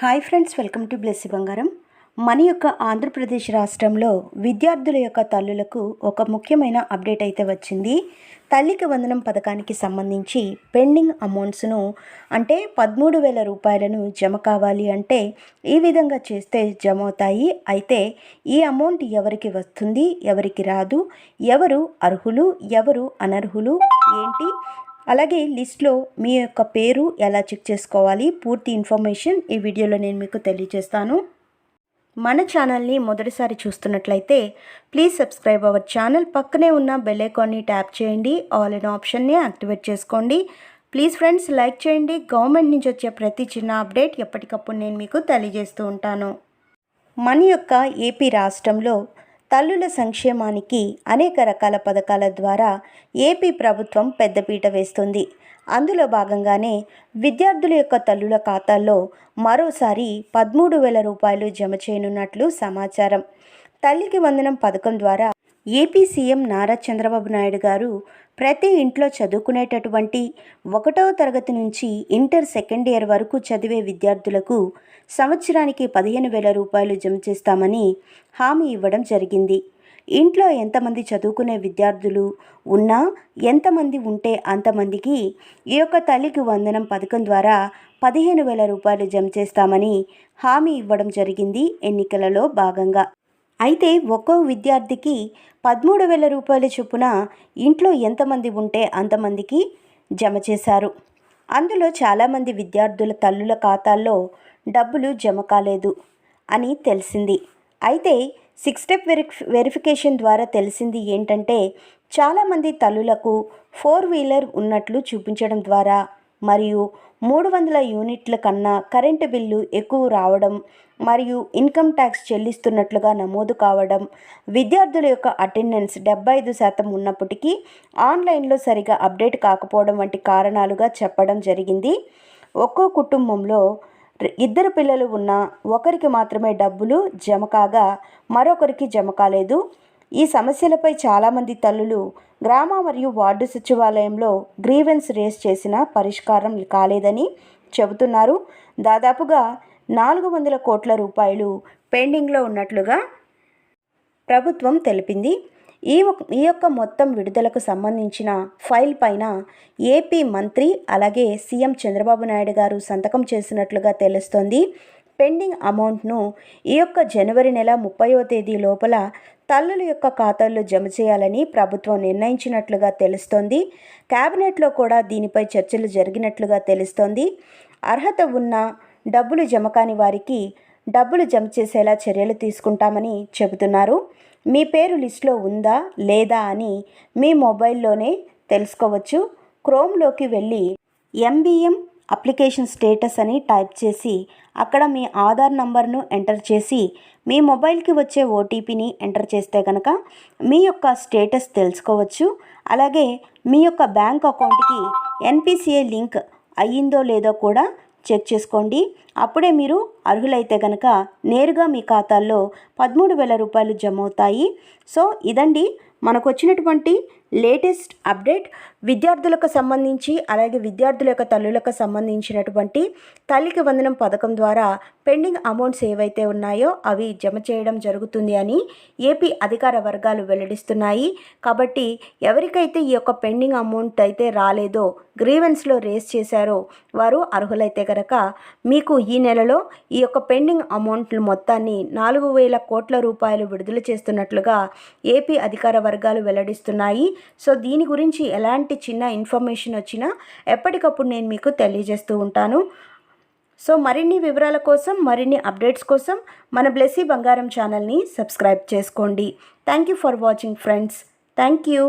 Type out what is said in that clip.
Hi friends welcome to Blessy Bangaram. మన యొక్క ఆంధ్రప్రదేశ్ రాష్ట్రంలో విద్యార్థుల యొక్క తల్లులకు ఒక ముఖ్యమైన అప్డేట్ అయితే వచ్చింది. తల్లికి వందనం పథకానికి సంబంధించి పెండింగ్ అమౌంట్స్ను అంటే పదమూడు వేల రూపాయలను జమ కావాలి అంటే ఈ విధంగా చేస్తే జమ అవుతాయి. అయితే ఈ అమౌంట్ ఎవరికి వస్తుంది ఎవరికి రాదు ఎవరు అర్హులు ఎవరు అనర్హులు ఏంటి అలాగే లిస్ట్లో మీ యొక్క పేరు ఎలా చెక్ చేసుకోవాలి పూర్తి ఇన్ఫర్మేషన్ ఈ వీడియోలో నేను మీకు తెలియజేస్తాను. మన ఛానల్ని మొదటిసారి చూస్తున్నట్లయితే ప్లీజ్ సబ్స్క్రైబ్ అవర్ ఛానల్. పక్కనే ఉన్న బెల్ ఐకాన్ని ట్యాప్ చేయండి ఆల్ ఇన్ ఆప్షన్ని యాక్టివేట్ చేసుకోండి. ప్లీజ్ ఫ్రెండ్స్ లైక్ చేయండి. గవర్నమెంట్ నుంచి వచ్చే ప్రతి చిన్న అప్డేట్ ఎప్పటికప్పుడు నేను మీకు తెలియజేస్తూ ఉంటాను. మన యొక్క ఏపీ రాష్ట్రంలో తల్లుల సంక్షేమానికి అనేక రకాల పథకాల ద్వారా ఏపీ ప్రభుత్వం పెద్దపీట వేస్తుంది. అందులో భాగంగానే విద్యార్థుల యొక్క తల్లుల ఖాతాల్లో మరోసారి పదమూడు వేల రూపాయలు జమ చేయనున్నట్లు సమాచారం. తల్లికి వందనం పథకం ద్వారా ఏపీ సీఎం నారా చంద్రబాబు నాయుడు గారు ప్రతి ఇంట్లో చదువుకునేటటువంటి ఒకటవ తరగతి నుంచి ఇంటర్ సెకండ్ ఇయర్ వరకు చదివే విద్యార్థులకు సంవత్సరానికి పదిహేను వేల రూపాయలు జమ చేస్తామని హామీ ఇవ్వడం జరిగింది. ఇంట్లో ఎంతమంది చదువుకునే విద్యార్థులు ఉన్నా ఎంతమంది ఉంటే అంతమందికి ఈ యొక్క తల్లికి వందనం పథకం ద్వారా పదిహేను వేల రూపాయలు జమ చేస్తామని హామీ ఇవ్వడం జరిగింది. ఎన్నికలలో భాగంగా అయితే ఒక్కో విద్యార్థికి పదమూడు వేల రూపాయల చొప్పున ఇంట్లో ఎంతమంది ఉంటే అంతమందికి జమ చేశారు. అందులో చాలామంది విద్యార్థుల తల్లుల ఖాతాల్లో డబ్బులు జమ కాలేదు అని తెలిసింది. అయితే సిక్స్ స్టెప్ వెరిఫి వెరిఫికేషన్ ద్వారా తెలిసింది ఏంటంటే చాలామంది తల్లులకు ఫోర్ వీలర్ ఉన్నట్లు చూపించడం ద్వారా మరియు మూడు వందల యూనిట్ల కన్నా కరెంటు బిల్లు ఎక్కువ రావడం మరియు ఇన్కమ్ ట్యాక్స్ చెల్లిస్తున్నట్లుగా నమోదు కావడం విద్యార్థుల యొక్క అటెండెన్స్ డెబ్బై ఐదు శాతం ఉన్నప్పటికీ ఆన్లైన్లో సరిగా అప్డేట్ కాకపోవడం వంటి కారణాలుగా చెప్పడం జరిగింది. ఒక్కో కుటుంబంలో ఇద్దరు పిల్లలు ఉన్న ఒకరికి మాత్రమే డబ్బులు జమ కాగా మరొకరికి జమ కాలేదు. ఈ సమస్యలపై చాలామంది తల్లులు గ్రామ మరియు వార్డు సచివాలయంలో గ్రీవెన్స్ రేస్ చేసిన పరిష్కారం కాలేదని చెబుతున్నారు. దాదాపుగా నాలుగు వందల కోట్ల రూపాయలు పెండింగ్లో ఉన్నట్లుగా ప్రభుత్వం తెలిపింది. ఈ ఈ యొక్క మొత్తం విడుదలకు సంబంధించిన ఫైల్ పైన ఏపీ మంత్రి అలాగే సీఎం చంద్రబాబు నాయుడు గారు సంతకం చేసినట్లుగా తెలుస్తోంది. పెండింగ్ అమౌంట్ను ఈ యొక్క జనవరి నెల ముప్పయో తేదీ లోపల తల్లుల యొక్క ఖాతాల్లో జమ చేయాలని ప్రభుత్వం నిర్ణయించినట్లుగా తెలుస్తోంది. కేబినెట్లో కూడా దీనిపై చర్చలు జరిగినట్లుగా తెలుస్తోంది. అర్హత ఉన్న డబ్బులు జమ కాని వారికి డబ్బులు జమ చేసేలా చర్యలు తీసుకుంటామని చెబుతున్నారు. మీ పేరు లిస్ట్లో ఉందా లేదా అని మీ మొబైల్లోనే తెలుసుకోవచ్చు. క్రోమ్లోకి వెళ్ళి ఎంబీఎం అప్లికేషన్ స్టేటస్ అని టైప్ చేసి అక్కడ మీ ఆధార్ నంబర్ను ఎంటర్ చేసి మీ మొబైల్కి వచ్చే ఓటీపీని ఎంటర్ చేస్తే కనుక మీ యొక్క స్టేటస్ తెలుసుకోవచ్చు. అలాగే మీ యొక్క బ్యాంక్ అకౌంట్కి ఎన్పిసిఐ లింక్ అయ్యిందో లేదో కూడా చెక్ చేసుకోండి. అప్పుడే మీరు అర్హులైతే కనుక నేరుగా మీ ఖాతాల్లో పదమూడు వేల రూపాయలు జమ అవుతాయి. సో ఇదండి. మనకు వచ్చినటువంటి లేటెస్ట్ అప్డేట్ విద్యార్థులకు సంబంధించి అలాగే విద్యార్థుల యొక్క తల్లులకు సంబంధించినటువంటి తల్లికి వందనం పథకం ద్వారా పెండింగ్ అమౌంట్స్ ఏవైతే ఉన్నాయో అవి జమ చేయడం జరుగుతుంది అని ఏపీ అధికార వర్గాలు వెల్లడిస్తున్నాయి. కాబట్టి ఎవరికైతే ఈ యొక్క పెండింగ్ అమౌంట్ అయితే రాలేదో గ్రీవెన్స్లో రేస్ చేశారో వారు అర్హులైతే కనుక మీకు ఈ నెలలో ఈ యొక్క పెండింగ్ అమౌంట్ల మొత్తాన్ని నాలుగు వేల కోట్ల రూపాయలు విడుదల చేస్తున్నట్లుగా ఏపీ అధికార వర్గాలు వెల్లడిస్తున్నాయి. సో దీని గురించి ఎలాంటి చిన్న ఇన్ఫర్మేషన్ వచ్చినా ఎప్పటికప్పుడు నేను మీకు తెలియజేస్తూ ఉంటాను. సో మరిన్ని వివరాల కోసం మరిన్ని అప్డేట్స్ కోసం మన బ్లెస్సీ బంగారం ఛానల్ని సబ్స్క్రైబ్ చేసుకోండి. Thank you for watching friends. Thank you.